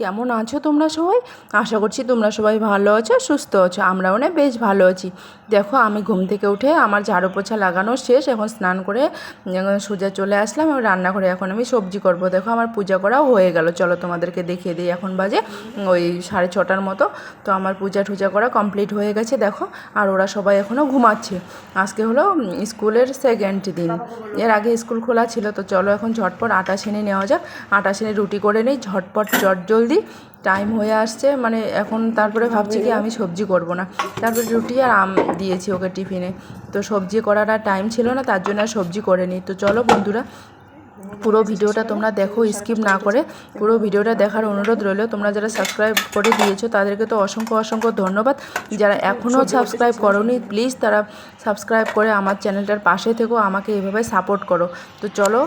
কেমন আছো তোমরা সবাই? আশা করছি তোমরা সবাই ভালো আছো, সুস্থ আছো, আমরাও না বেশ ভালো আছি। দেখো, আমি ঘুম থেকে উঠে আমার ঝাড়ু পোছা লাগানো শেষ, এখন স্নান করে সোজা চলে আসলাম এবং রান্নাঘরে এখন আমি সবজি করব। দেখো, আমার পূজা করাও হয়ে গেল, চলো তোমাদেরকে দেখিয়ে দিই, এখন বাজে ওই সাড়ে ছটার মতো। তো আমার পূজা টুজা করা কমপ্লিট হয়ে গেছে, দেখো, আর ওরা সবাই এখনও ঘুমাচ্ছে। আজকে হলো স্কুলের সেকেন্ড দিন। এর আগে স্কুল খোলা ছিল, তো চলো এখন ঝটপট আটা সেনে নেওয়া যাক। আটা সেনে রুটি করে নিই, ঝটপট চট জলদি। টাইম হয়ে আসছে মানে এখন তারপরে ভাবছি কি আমি সবজি করব না। তারপরে রুটি আর আম দিয়েছি ওকে টিফিনে। তো সবজি করার আর টাইম ছিল না তার জন্য আর সবজি করে নিই তো চলো বন্ধুরা পুরো ভিডিওটা তোমরা দেখো স্কিপ না করে। পুরো ভিডিওটা দেখার অনুরোধ রইল তোমরা যারা সাবস্ক্রাইব করে দিয়েছ তাদেরকে তো অসংখ্য অসংখ্য ধন্যবাদ। যারা এখনও সাবস্ক্রাইব করোনি প্লিজ তারা সাবস্ক্রাইব করে আমার চ্যানেলটার পাশে থেকেও আমাকে এভাবে সাপোর্ট করো। তো চলো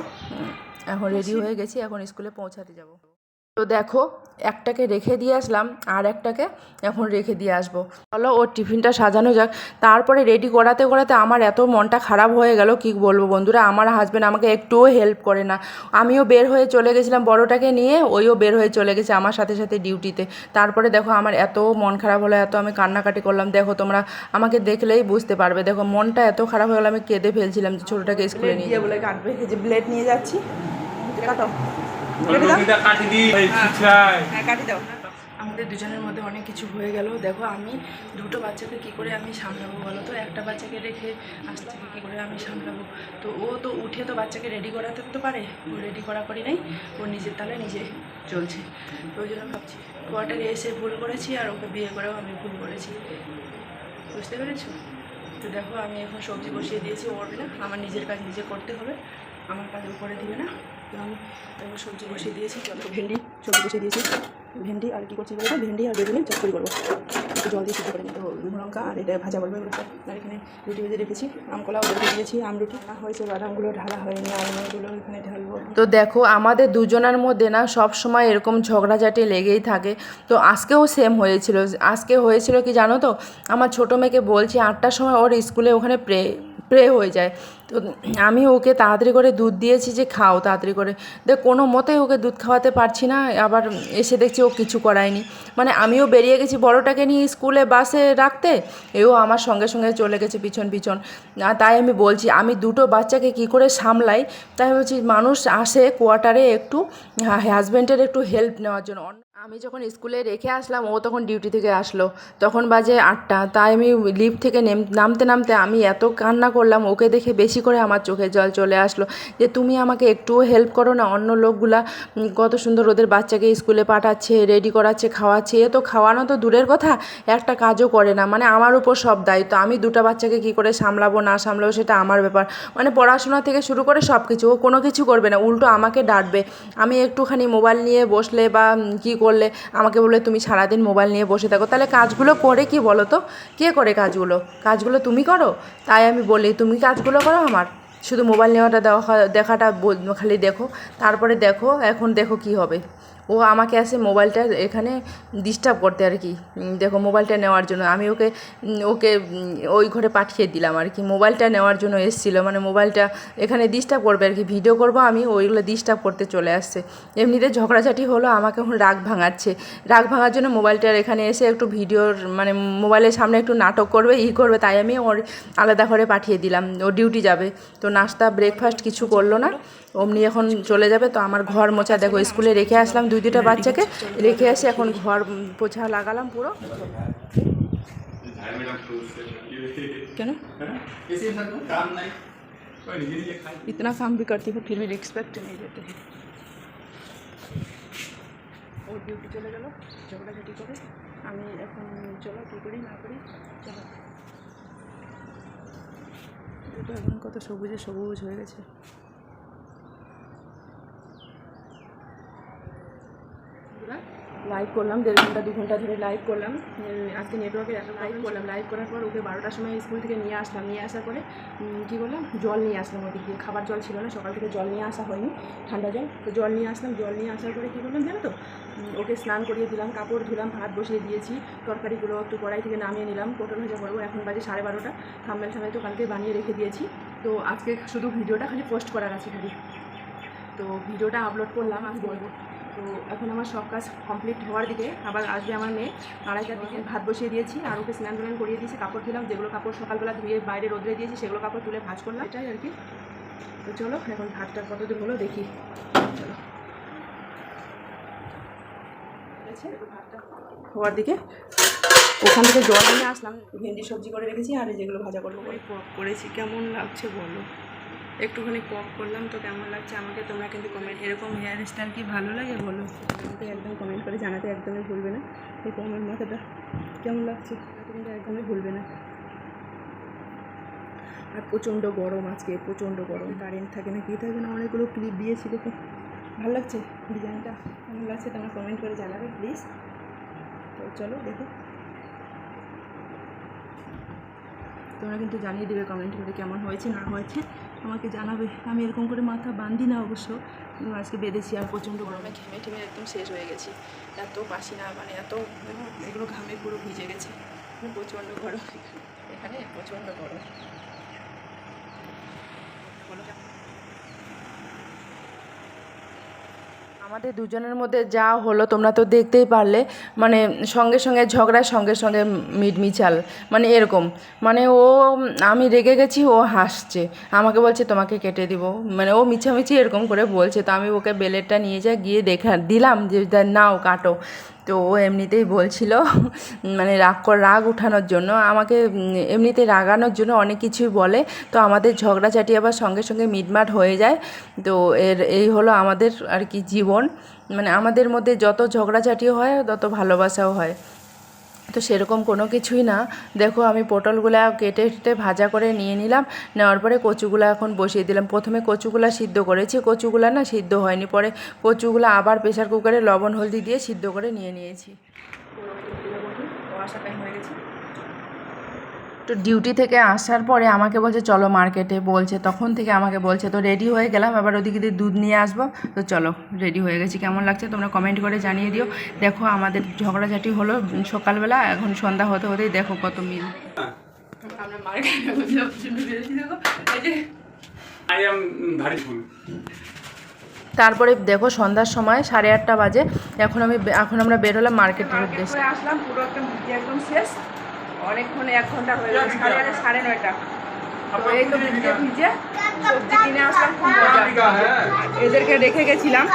এখন রেডি হয়ে গেছি এখন স্কুলে পৌঁছাতে যাব। তো দেখো, একটাকে রেখে দিয়ে আসলাম, আর একটাকে এখন রেখে দিয়ে আসব। চলো ওর টিফিনটা সাজানো যাক। তারপরে রেডি করাতে করাতে আমার এত মনটা খারাপ হয়ে গেল, কি বলব বন্ধুরা? আমার হাজব্যান্ড আমাকে একটুও হেল্প করে না। আমিও বের হয়ে চলে গেছিলাম বড়টাকে নিয়ে, ওইও বের হয়ে চলে গেছে আমার সাথে সাথে ডিউটিতে তারপরে দেখো, আমার এত মন খারাপ হলো, এত আমি কান্নাকাটি করলাম। দেখো, তোমরা আমাকে দেখলেই বুঝতে পারবে। দেখো, মনটা এত খারাপ হয়ে গেলো, আমি কেঁদে ফেলছিলাম যে ছোটোটাকে স্কুলে নিয়ে বলে কাটবে যে ব্লেড নিয়ে যাচ্ছি। কাটো। কাটি দিই। এই খিচড়ায় হ্যাঁ কাটি দাও। আমাদের দুজনের মধ্যে অনেক কিছু হয়ে গেল। দেখো আমি দুটো বাচ্চাকে কি করে আমি সামলাবো বলো তো? একটা বাচ্চাকে রেখে আসছে কি করে আমি সামলাবো? তো ও তো উঠে তো বাচ্চাকে রেডি করাতে তো পারে। ও রেডি করা করি নাই। ও নিজের তালে নিজে চলছে। তো ওই জন্য ভাবছি কোয়ার্টারে এসে ভুল করেছি আর ওকে বিয়ে করেও আমি ভুল করেছি। বুঝতে পেরেছ? তো দেখো আমি এখন সবজি বসিয়ে দিয়েছি। ওর না। আমার নিজের কাজ নিজে করতে হবে। আমার কাজ উপরে দিবে না। তো আমি সবজি বসিয়ে দিয়েছি, চলো, ভেন্ডি, সবজি বসিয়ে দিয়েছি। ভেন্ডি আর কী করছি বলব ভেন্ডি আর বেগুনি চটকরি করব। একটু জল দিয়ে করে নিই তো লঙ্কা, আর এটা ভাজা বলব। আর এখানে রুটি ভেজে রেখেছি আমকলাও রেখে দিয়েছি, আম রুটি। না হয়েছে বাদামগুলো ঢালা হয়নি আমগুলো এখানে ঢালবো। তো দেখো, আমাদের দুজনের মধ্যে না সব সময় এরকম ঝগড়াঝাটি লেগেই থাকে। তো আজকেও সেম হয়েছিল। আজকে হয়েছিল কি জানো তো? আমার ছোটো মেয়েকে বলছি, আটটার সময় ওর স্কুলে ওখানে প্রে প্রে হয়ে যায়। তো আমি ওকে তাড়াতাড়ি করে দুধ দিয়েছি যে খাও তাড়াতাড়ি করে। দেখ, কোনো মতেই ওকে দুধ খাওয়াতে পারছি না। আবার এসে দেখছি ও কিছু করায়নি। মানে আমিও বেরিয়ে গেছি বড়টাকে নিয়ে স্কুলে বাসে রাখতে, এও আমার সঙ্গে সঙ্গে চলে গেছে পিছন পিছন। তাই আমি বলছি, আমি দুটো বাচ্চাকে কি করে সামলাই? তাই বলছি মানুষ আসে কোয়ার্টারে একটু হাজব্যান্ডের একটু হেল্প নেওয়ার জন্য। আমি যখন স্কুলে রেখে আসলাম, ও তখন ডিউটি থেকে আসলো। তখন বাজে আটটা। তাই আমি লিফট থেকে নেম, নামতে নামতে আমি এত কান্না করলাম, ওকে দেখে বেশি করে আমার চোখে জল চলে আসলো যে, তুমি আমাকে একটুও হেল্প করো না। অন্য লোকগুলা কত সুন্দর ওদের বাচ্চাকে স্কুলে পাঠাচ্ছে রেডি করাচ্ছে, খাওয়াচ্ছে। এ তো খাওয়ানো তো দূরের কথা, একটা কাজও করে না। মানে আমার উপর সব দায়িত্ব। আমি দুটো বাচ্চাকে কি করে সামলাবো, না সামলাবো সেটা আমার ব্যাপার। মানে পড়াশোনা থেকে শুরু করে সব কিছু ও কোনো কিছু করবে না। উল্টো আমাকে ডাঁটবে আমি একটুখানি মোবাইল নিয়ে বসলে বা কী করলে আমাকে বলে তুমি সারাদিন মোবাইল নিয়ে বসে থাকো। তাহলে কাজগুলো করে কি বলো তো? কে করে কাজগুলো? কাজগুলো তুমি করো? তাই আমি বলি, তুমি কাজগুলো করো আমার। শুধু মোবাইল নেওয়াটা দেওয়া দেখাটা খালি দেখো। তারপরে দেখো, এখন দেখো কি হবে। ও আমাকে আসে মোবাইলটা এখানে ডিস্টার্ব করতে আর কি। দেখো মোবাইলটা নেওয়ার জন্য আমি ওকে ওকে ওই ঘরে পাঠিয়ে দিলাম আর কি। মোবাইলটা নেওয়ার জন্য এসেছিল মানে মোবাইলটা এখানে ডিস্টার্ব করবে আর কি। ভিডিও করব আমি ওইগুলো ডিস্টার্ব করতে চলে আসছে। এমনিতে ঝগড়াঝাটি হলো, আমাকে এখন রাগ ভাঙাচ্ছে। রাগ ভাঙার জন্য মোবাইলটার এখানে এসে একটু ভিডিওর মানে মোবাইলের সামনে একটু নাটক করবে, ই করবে, তাই আমি ওর আলাদা ঘরে পাঠিয়ে দিলাম। ও ডিউটি যাবে, তো নাস্তা ব্রেকফাস্ট কিছু করল না। অমনি এখন চলে যাবে তো আমার ঘর মোছা দেখো স্কুলে রেখে আসলাম দুই দুইটা বাচ্চাকে রেখে এসে এখন ঘর উম, পোছা লাগালাম পুরো কেন কাম নাই ওই নিজে নিজে খাই इतना काम भी करती हूँ फिर भी रिस्पेक्ट नहीं देते हैं ওর ডিউটি চলে গেল ঝগড়াঝাটি করে আমি এখন চলো কী করি না করি চলো এটা এখন কত সবুজে সবুজ হয়ে গেছে লাইভ করলাম, দেড় ঘণ্টা, দু ঘণ্টা ধরে লাইভ করলাম। আজকে নেটওয়ার্কের এত লাইভ করলাম। লাইভ করার পর ওকে বারোটার সময় স্কুল থেকে নিয়ে আসলাম। নিয়ে আসার পরে কী করলাম জল নিয়ে আসলাম ওদিক। দিয়ে খাবার জল ছিল না, সকাল থেকে জল নিয়ে আসা হয়নি, ঠান্ডা জল। তো জল নিয়ে আসলাম। জল নিয়ে আসার পরে কী করলাম জানো তো? ওকে স্নান করিয়ে দিলাম, কাপড় ধুলাম, ভাত বসিয়ে দিয়েছি, তরকারিগুলো একটু কড়াই থেকে নামিয়ে নিলাম। পটল ভাজা করব, এখন বাজে সাড়ে বারোটা। থাম্বেল থাম্বেল তো কালকে বানিয়ে রেখে দিয়েছি। তো আজকে শুধু ভিডিওটা খালি পোস্ট করার আছে খালি। তো ভিডিওটা আপলোড করলাম, আজ বলব। তো এখন আমার সব কাজ কমপ্লিট হওয়ার দিকে আবার আসবে আমার মেয়ে। আড়াইটার দিকে ভাত বসিয়ে দিয়েছি আর ওকে স্নান টান করিয়ে দিয়েছি কাপড় দিলাম যেগুলো কাপড় সকালবেলা ধুয়ে বাইরে রোদ্রে দিয়েছি সেগুলো কাপড় তুলে ভাজ করলাম। এটাই আর কি। তো চলো এখন ভাতটা কত দূর হলো দেখি। চলো। হওয়ার দিকে। ওখান থেকে জল নিয়ে আসলাম ভেন্ডি সবজি করে রেখেছি আর যেগুলো ভাজা করব। ওই করেছি কেমন লাগছে বলো? একটুখানি পক করলাম, তো কেমন লাগছে আমাকে? তোমরা কিন্তু কমেন্ট এরকম হেয়ার স্টাইল কি ভালো লাগে বলো? আমাকে একদম কমেন্ট করে জানাতে একদমই ভুলবে না। এই কমেন্ট মাথাটা কেমন লাগছে? কিন্তু একদমই ভুলবে না। আর প্রচণ্ড গরম আজকে, প্রচণ্ড গরম। কারেন্ট থাকে না, কী থাকে না, অনেকগুলো ক্লিপ দিয়েছি দেখো। ভালো লাগছে ডিজাইনটা? কেমন লাগছে? তোমরা কমেন্ট করে জানাবে প্লিজ তো চলো, দেখো। তোমরা কিন্তু জানিয়ে দেবে কমেন্ট করে কেমন হয়েছে, না হয়েছে। আমাকে জানাবে। আমি এরকম করে মাথা বাঁধি না অবশ্য। আজকে বেঁধেছি আর প্রচণ্ড গরমে। ঘেমে ঠেমে একদম শেষ হয়ে গেছি। এত বাসি না মানে এত এগুলো ঘামে পুরো ভিজে গেছে। মানে প্রচণ্ড গরম। এখানে প্রচণ্ড গরম। বলো কেমন? আমাদের দুজনের মধ্যে যা হলো তোমরা তো দেখতেই পারলে মানে সঙ্গে সঙ্গে ঝগড়া, সঙ্গে সঙ্গে মিটমিচাল মানে এরকম। মানে ও, আমি রেগে গেছি, ও হাসছে। আমাকে বলছে, তোমাকে কেটে দিব। মানে ও মিছামিছি এরকম করে বলছে। তো আমি ওকে বেলেটটা নিয়ে যা, গিয়ে দেখা, দিলাম যে নাও, কাটো। তো ও এমনিতেই বলছিল মানে রাগ রাগ উঠানোর জন্য। আমাকে এমনিতে রাগানোর জন্য অনেক কিছুই বলে। তো আমাদের ঝগড়াঝাটি আবার সঙ্গে সঙ্গে মিটমাট হয়ে যায়। তো এর, এই হলো আমাদের আর কি জীবন। মানে আমাদের মধ্যে যত ঝগড়াঝাটিও হয়, তত ভালোবাসাও হয়। তো সেরকম কোনো কিছুই না। দেখো আমি পটলগুলা কেটে কেটে ভাজা করে নিয়ে নিলাম। নেওয়ার পরে কচুগুলা এখন বসিয়ে দিলাম। প্রথমে কচুগুলা সিদ্ধ করেছি। কচুগুলা না সিদ্ধ হয়নি। পরে কচুগুলা আবার প্রেশার কুকারে লবণ, হলদি দিয়ে সিদ্ধ করে নিয়ে নিয়েছি। তো ডিউটি থেকে আসার পরে আমাকে বলছে চলো মার্কেটে বলছে তখন থেকে আমাকে বলছে তো রেডি হয়ে গেলাম আবার ওদিকে দিয়ে দুধ নিয়ে আসব। তো চলো রেডি হয়ে গেছি। কেমন লাগছে তোমরা কমেন্ট করে জানিয়ে দিও। দেখো আমাদের ঝগড়াঝাটি হলো সকালবেলা এখন সন্ধ্যা হতে হতেই দেখো কত মিল। আমরা মার্কেটে আই এম ভারী ফুল তারপরে দেখো সন্ধ্যার সময় সাড়ে আটটা বাজে। এখন আমি এখন আমরা বেরোলাম মার্কেটের উদ্দেশ্যে। আসলাম পুরো একদম শেষ। অনেকক্ষণ এক ঘণ্টা হয়ে গেল সাড়ে আটটা সাড়ে নয়টা। তো এই তো ভিজে ভিজে সবজি কিনে আসলাম এদেরকে রেখে গেছিলাম।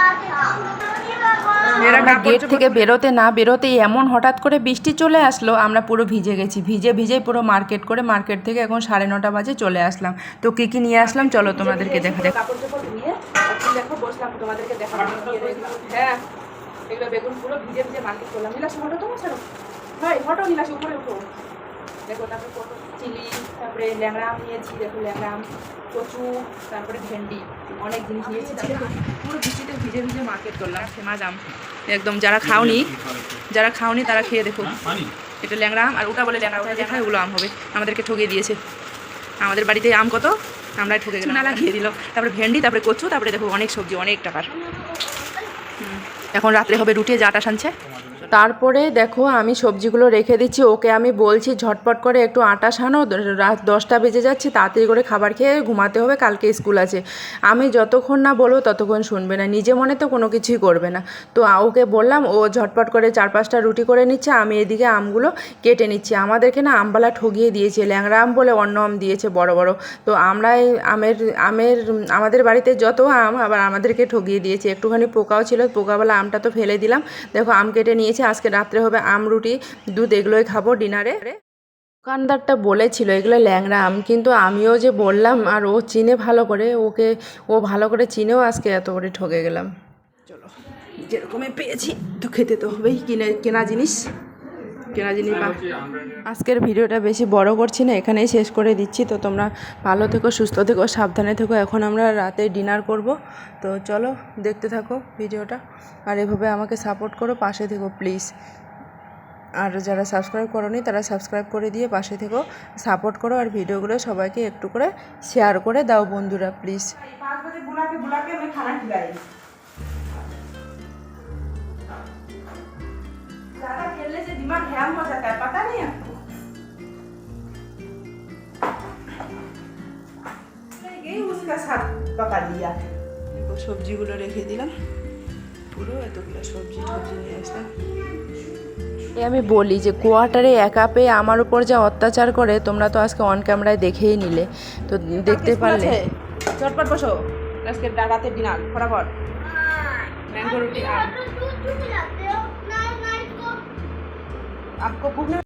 গেট থেকে বেরোতে না বেরোতেই এমন হঠাৎ করে বৃষ্টি চলে আসলো আমরা পুরো ভিজে গেছি। ভিজে ভিজে পুরো মার্কেট করে মার্কেট থেকে এখন সাড়ে নটা বাজে চলে আসলাম। তো কী কী নিয়ে আসলাম চলো তোমাদেরকে দেখা দেখো কাপড় চোপড় ধুয়ে দেখো বসলাম তোমাদেরকে দেখাবো। হ্যাঁ এগুলো বেগুন পুরো ভিজে ভিজে মার্কেট করলাম। নীলাস হটো তো ভাই হটো নীলাস উপরে উঠো। দেখো তারপরে পটল চিলি তারপরে ল্যাংড়া আম নিয়েছি দেখো ল্যাংড়া আম কচু তারপরে ভেন্ডি অনেক জিনিস নিয়েছি পুরো বৃষ্টিতে ভিজে ভিজে মার্কেট করলাম ফেমাস আম। একদম যারা খাওনি যারা খাওনি তারা খেয়ে দেখো। পানি? এটা ল্যাংড়া আম আর ওটা বলে ল্যাংড়া ওটা দেখায় ওগুলো আম হবে আমাদেরকে ঠকিয়ে দিয়েছে। আমাদের বাড়িতে আম কত? আমরাই ঠকে গেলাম। না লাগিয়ে দিল। তারপরে ভেন্ডি তারপরে কচু তারপরে দেখো অনেক সবজি অনেক টাকার। এখন রাত্রে হবে রুটি যে আটা সানছে। তারপরে দেখো আমি সবজিগুলো রেখে দিচ্ছি, ওকে আমি বলছি ঝটপট করে একটু আটা সানো, রাত দশটা বেজে যাচ্ছে, তাড়াতাড়ি করে খাবার খেয়ে ঘুমাতে হবে, কালকে স্কুল আছে। আমি যতক্ষণ না বলব ততক্ষণ শুনবে না, নিজে মনে তো কোনো কিছুই করবে না। তো ওকে বললাম, ও ঝটপট করে চার পাঁচটা রুটি করে নিচ্ছে, আমি এদিকে আমগুলো কেটে নিচ্ছি। আমাদেরকে না আমবালা ঠগিয়ে দিয়েছে, ল্যাংড়া আম বলে অন্য আম দিয়েছে, বড় বড়। তো আমরা আমের আমের, আমাদের বাড়িতে যত আম, আবার আমাদেরকে ঠগিয়ে দিয়েছে। একটুখানি পোকাও ছিল, পোকাওয়ালা আমটা তো ফেলে দিলাম। দেখো, আম কেটে নিয়েছে আজকে রাত্রে হবে আম, রুটি, দুধ, এগুলোই খাব ডিনারে। দোকানদারটা বলেছিল, এগুলো ল্যাংড়া আম। কিন্তু আমিও যে বললাম, আর ও চিনে ভালো করে, ওকে, ও ভালো করে চিনেও আজকে এত করে ঠকে গেলাম। চলো, যেরকমই পেয়েছি, তো খেতে তো হবেই, কিনে, কেনা জিনিস। কেনা জিনিস আজকের ভিডিওটা বেশি বড় করছি না এখানেই শেষ করে দিচ্ছি। তো তোমরা ভালো থেকো সুস্থ থেকো সাবধানে থেকো। এখন আমরা রাতে ডিনার করব। তো চলো দেখতে থাকো ভিডিওটা। আর এভাবে আমাকে সাপোর্ট করো পাশে থেকো প্লিজ। আর যারা সাবস্ক্রাইব করোনি তারা সাবস্ক্রাইব করে দিয়ে পাশে থেকো। সাপোর্ট করো আর ভিডিওগুলো সবাইকে একটু করে শেয়ার করে দাও বন্ধুরা প্লিজ। ज्यादा खेलने से दिमाग हैंग हो जाता है पता नहीं आपको मैं गई उसका साथ पका लिया দেখো সবজিগুলো রেখে দিলাম পুরো এতগুলো সবজি টবজি নিয়ে আসলাম এই আমি বলি যে কোয়ার্টারে একা পেয়ে আমার উপর যা অত্যাচার করে তোমরা তো আজকে অন ক্যামেরায় দেখেই নিলে তো দেখতে পারলে চটপট বসো আজকে রাতে ডিনার ফটাফট ম্যাঙ্গো রুটি আম आपको भूख नहीं